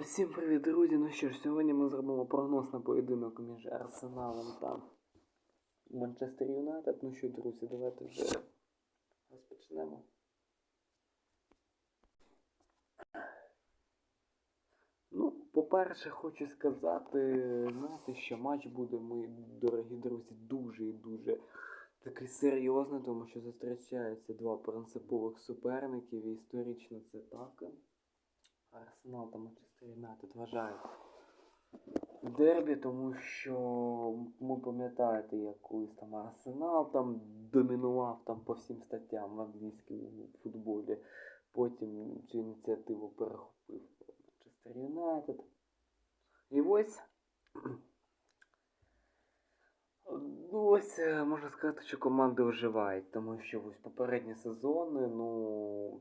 Усім привіт, друзі! Ну що ж, сьогодні ми зробимо прогноз на поєдинок між Арсеналом та Манчестер Юнайтед. Ну що, друзі, давайте вже розпочнемо. Ну, по-перше, хочу сказати, знаєте, що матч буде, мої дорогі друзі, дуже і дуже такий серйозний, тому що зустрічаються два принципових суперників, і історично це так. Арсенал та Манчестер Юнайтед вважають дербі, тому що ми пам'ятаєте, як колись там Арсенал там домінував там по всім статтям в англійському футболі. Потім цю ініціативу перехопив Манчестер Юнайтед. І ось. Ну, ось е, можна сказати, що команди оживають, тому що ось попередні сезони, ну.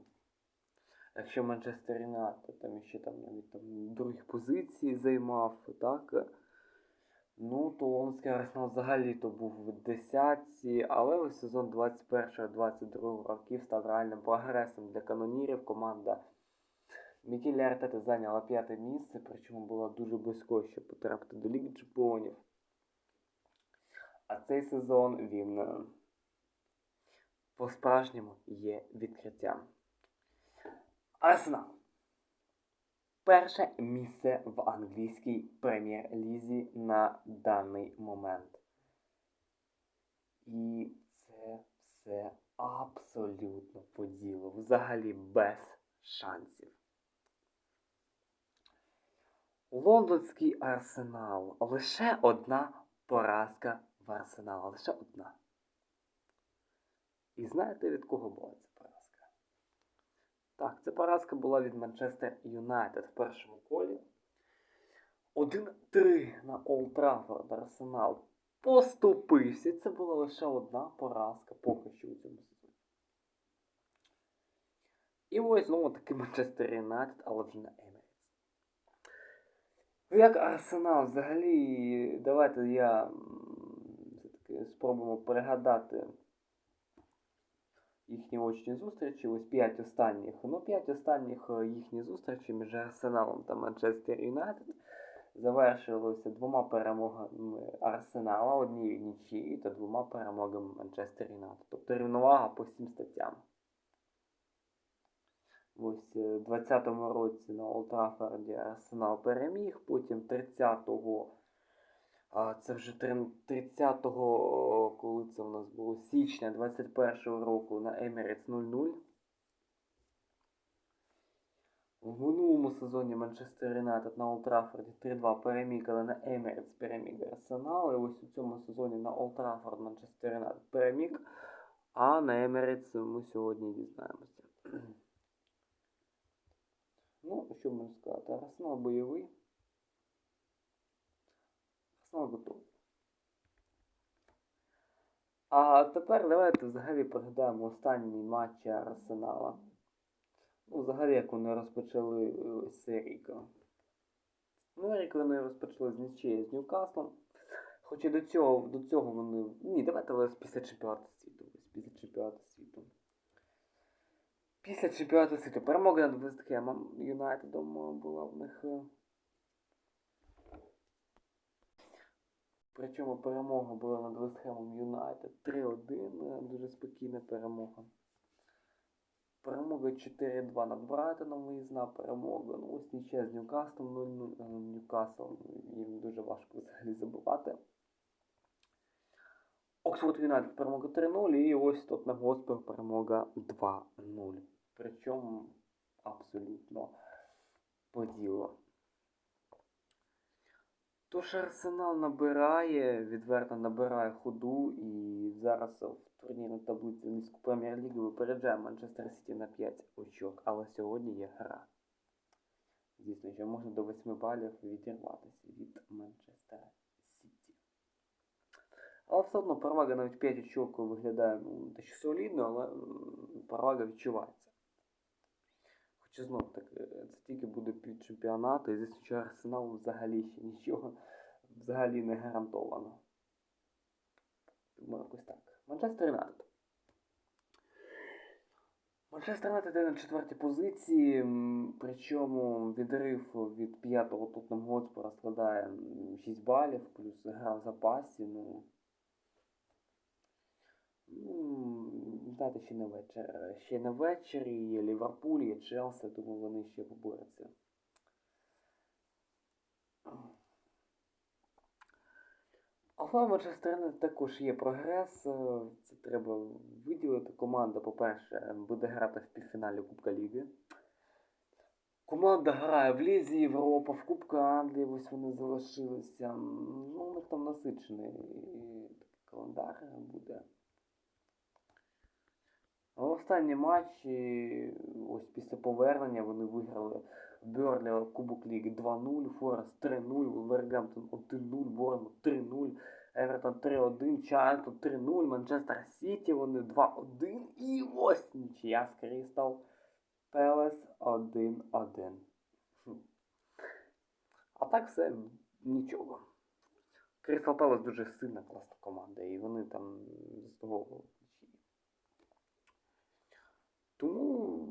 Якщо Манчестер Юнайтед там ще там навіть там другі позиції займав, так, ну то Лондонський Арсенал взагалі то був в десятці, але ось сезон 21-22 років став реальним прогресом для канонірів. Команда Мікілі Артета зайняла п'яте місце, причому була дуже близько, щоб потрапити до Ліги Чемпіонів. А цей сезон він е, по-справжньому є відкриттям. Арсенал. Перше місце в англійській прем'єр-лізі на даний момент. І це все абсолютно по ділу. Взагалі без шансів. Лондонський арсенал. Лише одна поразка в арсенал. Лише одна. І знаєте, від кого була? Так, ця поразка була від Манчестер Юнайтед в першому колі. 1-3 на Олд Траффорд Арсенал поступився. Це була лише одна поразка поки що у цьому сезоні. І ось знову таки Манчестер Юнайтед, але вже на Еміріс. Як Арсенал взагалі, давайте я все-таки спробуємо пригадати їхні очні зустрічі, ось п'ять останніх. Ну, п'ять останніх е, їхні зустрічі між Арсеналом та Манчестер Юнайтед завершилися двома перемогами Арсенала, однією нічиєю та двома перемогами Манчестер Юнайтед. Тобто рівновага по всім статтям. Ось е, в 20-му році на Олд Траффорді Арсенал переміг, потім 30-го, а це вже 30-го, коли це у нас було січня 21-го року на Emirates 0-0. В минулому сезоні Манчестер Юнайтед на Олд Траффорді 3-2 переміг, але на Emirates переміг Арсенал. І ось у цьому сезоні на Олд Траффорд Манчестер Юнайтед переміг, а на Emirates ми сьогодні дізнаємося. Ну, що можна сказати? Арсенал бойовий. Арсенал. А тепер давайте взагалі пригадаємо останні матчі Арсенала. Ну, взагалі, як вони розпочали е, серійку. Ну, як вони розпочали з нічиєю з Ньюкаслом. Хоч і до цього, до цього вони. Ні, давайте ось після чемпіонату світу. Ось після чемпіонату світу. Після чемпіонату світу перемога над Вестхемом Юнайтедом була в них. Причому перемога була над Вестхемом Юнайтед 3-1, е, дуже спокійна перемога. Перемога 4-2 над Брайтоном, виїзна перемога. Ну, ось нічия з Ньюкаслом 0-0. е, Ньюкасл їм дуже важко взагалі забувати. Оксфорд Юнайтед перемога 3-0 і ось тут на Госпер перемога 2-0. Причому абсолютно по ділу. Тож Арсенал набирає, відверто набирає ходу і зараз в турнірній таблиці низьку прем'єр-ліги випереджає Манчестер Сіті на 5 очок. Але сьогодні є гра. Звісно, що можна до 8 балів відірватися від Манчестера Сіті. Але все одно перевага навіть 5 очок виглядає ну, дещо солідно, але перевага відчувається. Хоча знову таки, це тільки буде під чемпіонату, і звісно, що Арсеналу взагалі ще нічого взагалі не гарантовано. Тому якось так. Манчестер Юнайтед. Манчестер Юнайтед йде на четвертій позиції, причому відрив від п'ятого Тоттенхем Готспора складає 6 балів, плюс гра в запасі. Ну, ну, знаєте, ще не вечір. Ще не вечір, і є Ліверпуль, є Челсі, тому вони ще поборються. Але Манчестер також є прогрес. Це треба виділити. Команда, по-перше, буде грати в півфіналі Кубка Ліги. Команда грає в Лізі Європа, в Кубку Англії, ось вони залишилися. Ну, у них там насичений календар буде. Але останні матчі, ось після повернення, вони виграли Берлі Кубок Ліги 2-0, Форест 3-0, Вулвергемптон 1-0, Борнмут 3-0, Евертон 3-1, Чарльтон 3-0, Манчестер Сіті вони 2-1 і ось нічия з Крістал Пелес 1-1. А так все нічого. Крістал Пелес дуже сильна класна команда, і вони там заслуговували. Тому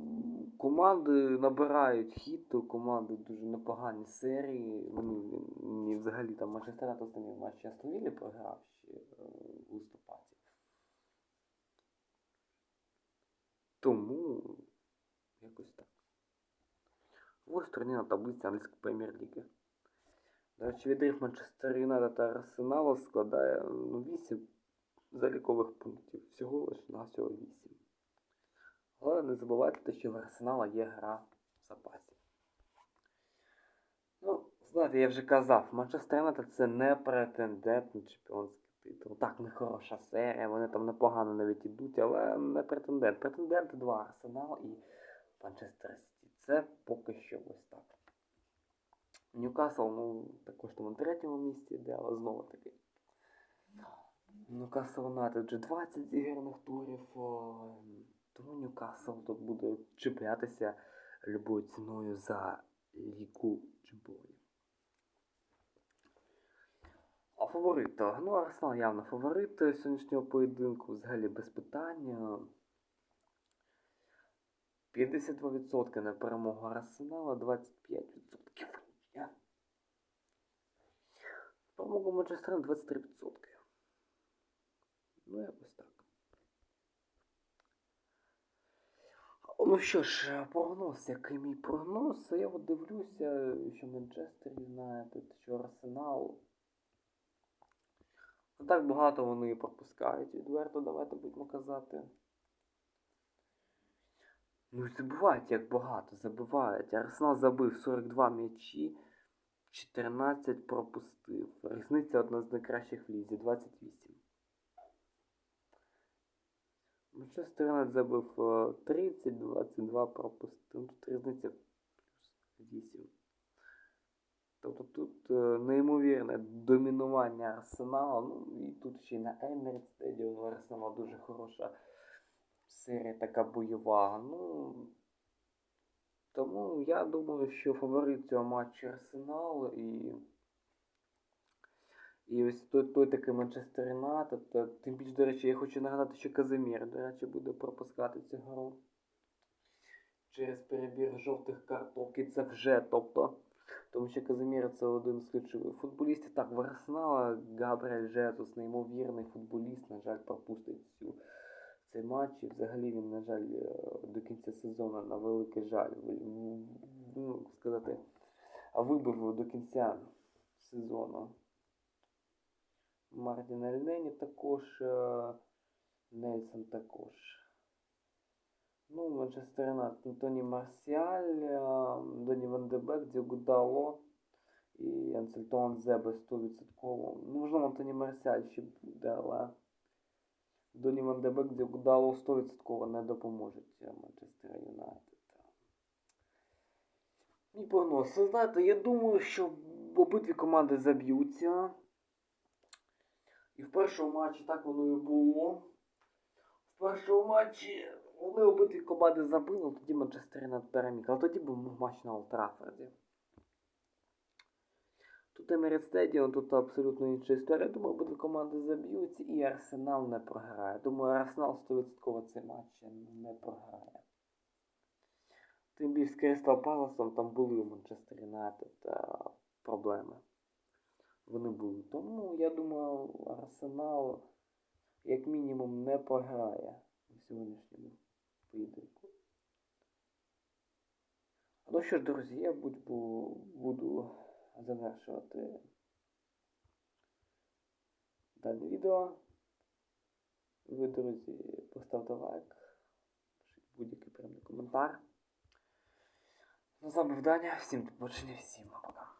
команди набирають хід, то команди дуже непогані серії. Вони мені взагалі там Манчестер Юнайтед останній матч Астон Віллі програв ще е, в листопаді. Тому якось так. Ось турнірна таблиця англійської прем'єр-ліги. До речі, відрив Манчестер Юнайтед та Арсеналу складає ну, 8 залікових пунктів. Всього лише на всього 8. Але не забувайте, що в Арсенала є гра в запасі. Ну, знаєте, я вже казав, Манчестер Юнайтед це не претендент на чемпіонський титул. Так, не хороша серія, вони там непогано навіть ідуть, але не претендент. Претенденти два Арсенал і Манчестер Сіті. Це поки що ось так. Ньюкасл, ну, також там на третьому місці йде, але знову таки. Ньюкасл Юнайтед вже 20 зіграних турів. о, Тому Ньюкасл тут буде чіплятися любою ціною за ліку чемпіонів. А фаворит? Ну, Арсенал явно фаворит сьогоднішнього поєдинку, взагалі без питання. 52% на перемогу Арсенала, 25% Перемогу Манчестера 23%. Ну, якось так. Ну що ж, прогноз, який мій прогноз? Я от дивлюся, що Манчестер Юнайтед, що Арсенал. Не так багато вони пропускають відверто, давайте будемо казати. Ну, забувають, як багато, забувають. Арсенал забив 42 м'ячі, 14 пропустив. Різниця одна з найкращих в лізі 28. Манчестер забив е, 30, 22 пропустив. Тут різниця плюс 8. Тобто тут е, неймовірне домінування Арсеналу. Ну і тут ще й на Stadium у Арсенала дуже хороша серія така бойова. Ну, тому я думаю, що фаворит цього матчу Арсенал і. І ось той, той такий Манчестер Юнайтед. Тим більше, до речі, я хочу нагадати, що Казимір, до речі, буде пропускати цю гру. Через перебір жовтих карток. І це вже, тобто. Тому що Казимір це один з ключових футболістів. Так, в Арсенала Габріель Жезус, неймовірний футболіст, на жаль, пропустить цю, цей матч. І взагалі він, на жаль, е, до кінця сезону на великий жаль, ну, сказати, вибив до кінця сезону. Мартін Ельнені також, е, Нельсон також. Ну, Манчестер Юнайтед, Антоні Марсіаль, е, Доні Ван де Бек, Дало і Ансельтон Зебе 100%. Ну, можливо, Антоні Марсіаль ще буде, але Доні Ван де Бек, Дало 100% не допоможуть е, Манчестер Юнайтед. Мій прогноз. Знаєте, я думаю, що обидві команди заб'ються. І в першому матчі так воно і було. В першому матчі вони обидві команди забили, тоді Манчестер Юнайтед переміг. Але тоді був матч на Олд Тут Emirates Stadium, тут абсолютно інша історія. Думаю, обидві команди заб'ються і Арсенал не програє. Думаю, Арсенал 100% цей матч не програє. Тим більше з Кристал Паласом там були у Манчестер Юнайтед е, проблеми. Вони були. Тому я думаю, Арсенал як мінімум не програє у сьогоднішньому поєдинку. Ну що ж, друзі, я будь- бу- буду завершувати дане відео. Ви, друзі, поставте лайк, будь-який прямий коментар. Ну, з вами Вданя, всім до побачення, всім пока.